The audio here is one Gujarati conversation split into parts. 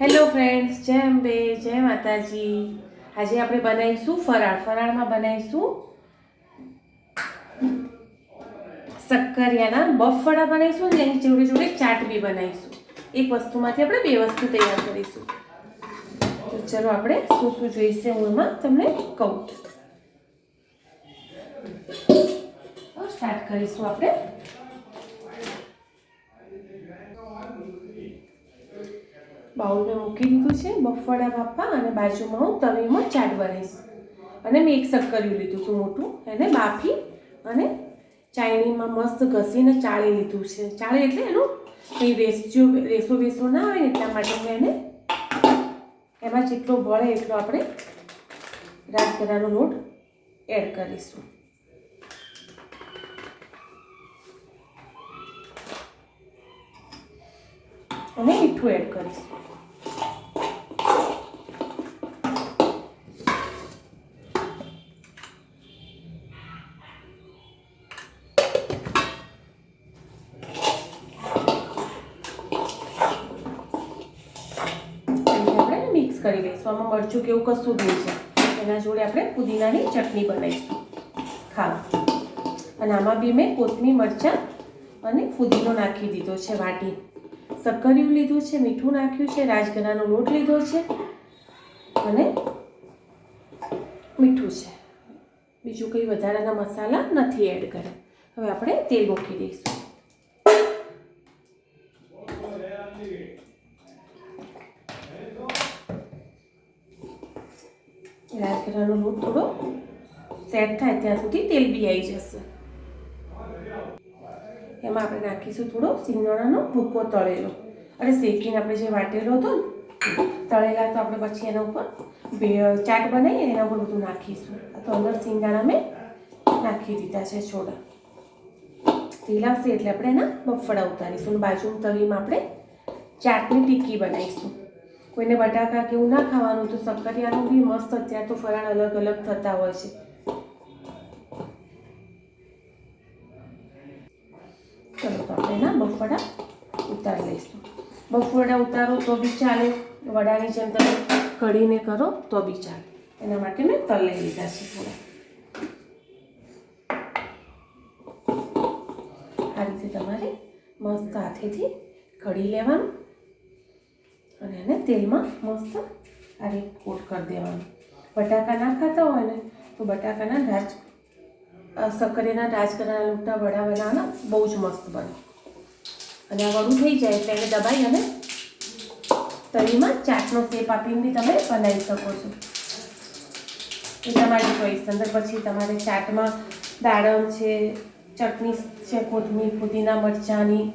હેલો ફ્રેન્ડ્સ જય અંબે, જય માતાજી. આજે આપણે બનાવીશું ફરાળ. ફરાળમાં બનાવીશું શક્કરિયાના બફળા બનાવીશું અને એની જોડે જોડે ચાટ બી બનાવીશું. એક વસ્તુમાંથી આપણે બે વસ્તુ તૈયાર કરીશું. તો ચલો આપણે શું શું જોઈશે હું એમાં તમને કહું. સ્ટાર્ટ કરીશું આપણે. બાઉલમાં મૂકી દીધું છે, બફાડા બાપા અને બાજુમાં હું તવીમાં ચાટ બનાવીશ અને મેં એક શક્કરિયું લીધું હતું મોટું, એને બાફી અને ચાયણીમાં મસ્ત ઘસીને ચાળી લીધું છે. ચાળી એટલે એનું કંઈ રેસ્યો રેસો વેસો ના આવે એટલા માટે મેં એને એમાં જેટલો ભળે એટલો આપણે રાજગરાનો લોટ એડ કરીશું. અને મીઠું એડ કરીશું એટલે આપણે કરી લઈશું આમાં મરચું કેવું કશું જ નહીં છે. એના જોડે આપણે પુદીનાની ચટણી બનાવીશું. ખાવા. અને આમાં બી મેં કોથમી મરચાં અને ફુદીનો નાખી દીધો છે વાટી. શક્કરિયું લીધું છે, મીઠું નાખ્યું છે રાજગરાનો લોટ લીધો છે અને મીઠું છે. બીજું કંઈ વધારાના મસાલા નથી એડ કર્યા. હવે આપણે તેલ મૂકી દઈશું. રાજગરાનો લોટ થોડો સેટ થાય ત્યાં સુધી તેલ બી આવી જશે. એમાં આપણે નાખીશું થોડો સિંગદાણાનો ભૂકો તળેલો. અને શેકીને આપણે જે વાટેલો હતો તળેલા તો આપણે પછી એના ઉપર ચાટ બનાવીએ એના ઉપર બધું નાખીશું. તો અંદર સિંગદાણા મેં નાખી દીધા છે છોડા. તેલ આવશે એટલે આપણે એના બફડા ઉતારીશું અને બાજુ તવીમાં આપણે ચાટની ટીક્કી બનાવીશું. કોઈને બટાકા કે એવું ના ખાવાનું, તો શક્કરિયાનું બી મસ્ત અત્યારે તો ફરાળ અલગ અલગ થતા હોય છે. ચલો તો આપણે ના બફોડા ઉતારી લઈશું. બફોડા ઉતારો તો બી ચાલે. વડાની જેમ તમે કઢીને કરો તો બી ચાલે. એના માટે મેં તલ લઈ લીધા છે થોડા. આ રીતે તમારે મસ્ત હાથેથી કઢી લેવાનું. અને એને તેલમાં મસ્ત આ રીતે કોટ કરી દેવાનું. બટાકા ના ખાતા હોય ને, તો બટાકાના રાજ સક્કરીના રાજકરાના લોટના વડા બનાવવાના બહુ જ મસ્ત બને. અને આ વડું થઈ જાય એટલે એને દબાઈ અને તળીમાં ચાટનો શેપ આપીને તમે બનાવી શકો છો. એ તમારી ચોઈસ અંદર પછી તમારે ચાટમાં દાડમ છે, ચટણી છે, કોથમીર, પુદીના, મરચાંની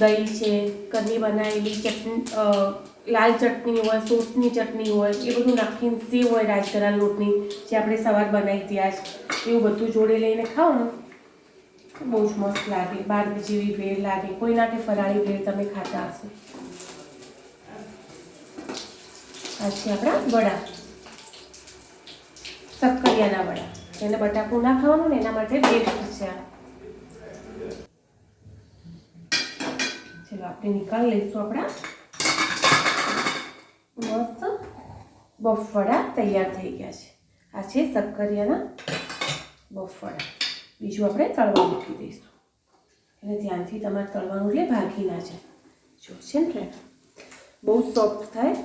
દહીં છે ઘરની બનાવેલી ચટણી લાલ ચટણી હોય, સોસની ચટણી હોય, એ બધું નાખીને સેવ હોય રાજગરા લોટની, જે આપણે સવાર બનાવી ત્યાં જ. એવું બધું જોડે લઈને ખાઓ બહુ જ મસ્ત લાગે બાર જેવી ભેળ લાગે, કોઈ નાખે ફરાળી ભેળ તમે ખાતા હશો. આ છે આપણા વડા. સક્કરિયાના વડા. એને બટાકું ના ખાવાનું ને એના માટે બેસ્ટ છે. આ ચલો આપણે નિકાલ લઈશું આપણા. મસ્ત બફળા તૈયાર થઈ ગયા છે. આ છે શક્કરિયાના બફળા બીજું આપણે તળવા મૂકી દઈશું. એટલે ધ્યાનથી તમારે તળવાનું એટલે ભાગી ના જાય. જો છે ને બહુ સોફ્ટ થાય,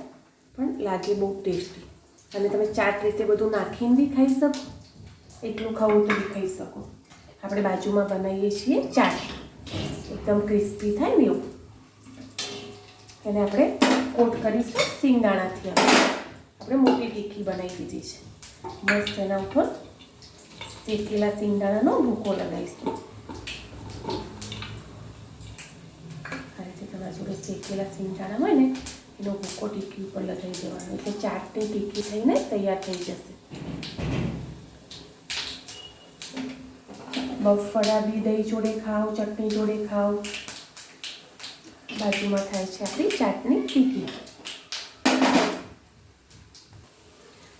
પણ લાગે બહુ ટેસ્ટી અને તમે ચાટ રીતે બધું નાખીને બી ખાઈ શકો. એટલું ખાવું તો બી ખાઈ શકો. આપણે બાજુમાં બનાવીએ છીએ ચાટ. એકદમ ક્રિસ્પી થાય ને એવું. એને આપણે કોટ કરીશું સિંગદાણાથી આપણે મોટી ટીકી બનાવી દીધી છે. મસ્ત એના ઉપર શેકેલા સિંગદાણાનો ભૂકો લગાવીશું. આ રીતે તમારા જોડે શેકેલા સિંગદાણા હોય ને, એનો ભૂકો ટીકી ઉપર લગાવી દેવાનો. એટલે ચાટની ટીકી થઈને તૈયાર થઈ જશે. બફળા બી દહીં જોડે ખાઓ, ચટણી જોડે ખાઓ. બાજુમાં થાય છે આપણી ચાટની ટીકી.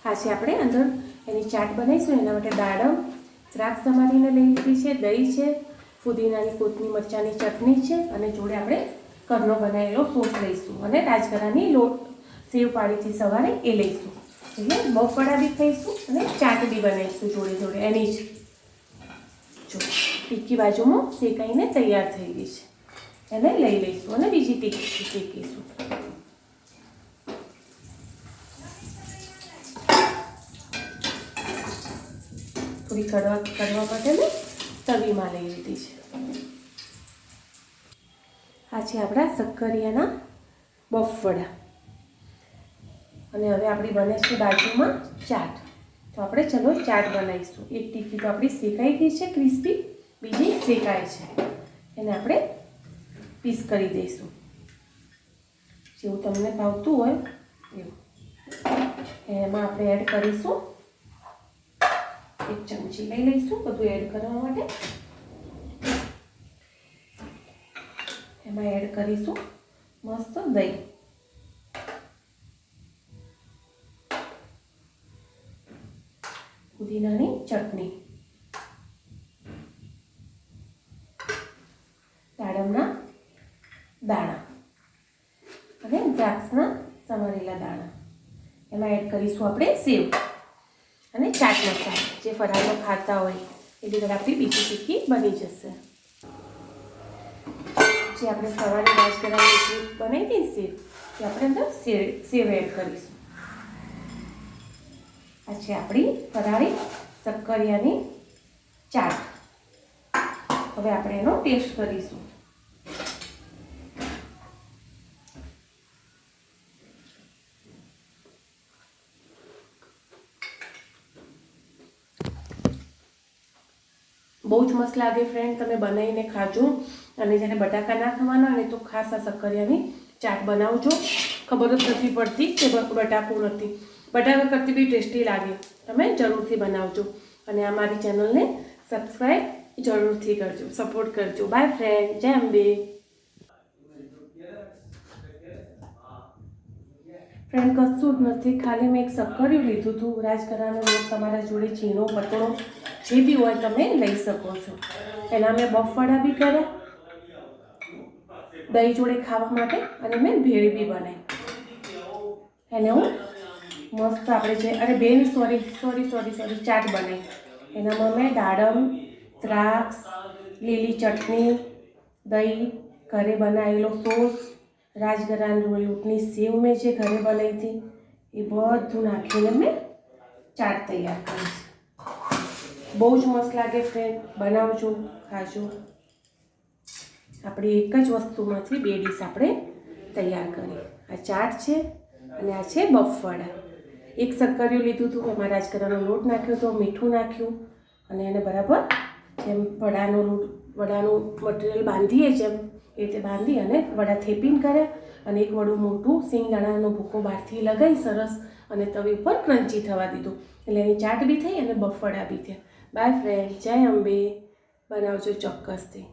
આજે આપણે અંદર એની ચાટ બનાવીશું, એના માટે દાડમ, દ્રાક્ષ સમારીને લઈ લીધી છે, દહીં છે, ફુદીનાની કોથમી મરચાંની ચટણી છે અને જોડે આપણે ઘરનો બનાવેલો સોસ લઈશું અને રાજગરાની લોટ સેવ પાડીથી સવારે એ લઈશું. એટલે મગફળા બી ખાઈશું અને ચાટ બી બનાવીશું જોડે જોડે, એની જ. જો, ટીકી બાજુમાં શેકાઈને તૈયાર થઈ ગઈ છે. એને લઈ લઈશું અને બીજી ટીક્કી શેકીશું થોડી કડવા કરવા માટે મેં તવીમાં લઈ લીધી છે. આ છે આપણા શક્કરિયાના બફવડા અને હવે આપણી બને છે બાજુમાં ચાટ. તો આપણે ચલો ચાટ બનાવીશું. એક ટીકી તો આપણી શેકાઈ ગઈ છે, ક્રિસ્પી, બીજી શેકાય છે. એને આપણે પીસ કરી દઈશું. જેવું તમને ભાવતું હોય એવું એમાં આપણે એડ કરીશું. એક ચમચી લઈ લઈશું, બધું એડ કરવા માટે. એમાં એડ કરીશું મસ્ત દહીં. પુદીનાની ચટણી. કરીશું આપણે સેવ. અને ચાટ મસાલા, જે ફરાળમાં ખાતા હોય એટલી ઘડી આપણી બીજી ટીકી બની જશે. જે આપણે સવારે રાજગરાની ટીકી બનાવી હતી સેવ એ આપણે અંદર સેવ સેવ એડ કરીશું. આ છે આપણી ફરાળી શક્કરિયાની ચાટ. હવે આપણે એનો ટેસ્ટ કરીશું. બહુ જ મસ્ત લાગે ફ્રેન્ડ તમે બનાવીને ખાજો. અને જ્યારે બટાકા ના ખાવાના અને તો ખાસ આ શક્કરિયાની ચાટ બનાવજો. ખબર જ નથી પડતી કે બટાકું નથી. બટાકા કરતી બી ટેસ્ટી લાગે. તમે જરૂરથી બનાવજો. અને આ મારી ચેનલને સબસ્ક્રાઈબ જરૂરથી કરજો. સપોર્ટ કરજો. બાય ફ્રેન્ડ જય અંબે. ફ્રેન્ડ કશું જ નથી. ખાલી મેં એક શક્કરિયું લીધું હતું. રાજકરાનો લોટ તમારા જોડે ચીનો પતળો જે બી હોય તમે લઈ શકો છો. એના મેં બફવાડા બી કર્યા. દહીં જોડે ખાવા માટે અને મેં ભેળ બી બનાવી. એને હું મસ્ત આપણે જે અરે બેન sorry sorry sorry sorry chaat બનાવી. એનામાં મેં દાડમ, દ્રાક્ષ, લીલી ચટણી, દહીં, ઘરે બનાવેલો સોસ રાજગરાન લોટની સેવ મેં જે ઘરે બનાવી હતી, એ બધું નાખીને મેં ચાટ તૈયાર કરી બહુ જ મસ્ત લાગે ફ્રેન્ડ બનાવજો, ખાજો. આપણે એક જ વસ્તુમાંથી બે ડીશ આપણે તૈયાર કરી. આ ચાટ છે અને આ છે બફવાડા. એક શક્કરિયું લીધું હતું, એમાં રાજગરાનો લોટ નાખ્યો હતો, મીઠું નાખ્યું અને એને બરાબર જેમ વડાનો લોટ, વડાનું મટીરિયલ બાંધીએ જેમ એ રીતે બાંધી અને વડા થેપીને કર્યા અને એક વડું મોટું સિંગદાણાનો ભૂકો બહારથી લગાવી સરસ અને તવી ઉપર ક્રંચી થવા દીધું. એટલે એની ચાટ બી થઈ અને બફડા બી થયા. બાય ફ્રેન્ડ જય અંબે. બનાવજો ચોક્કસથી.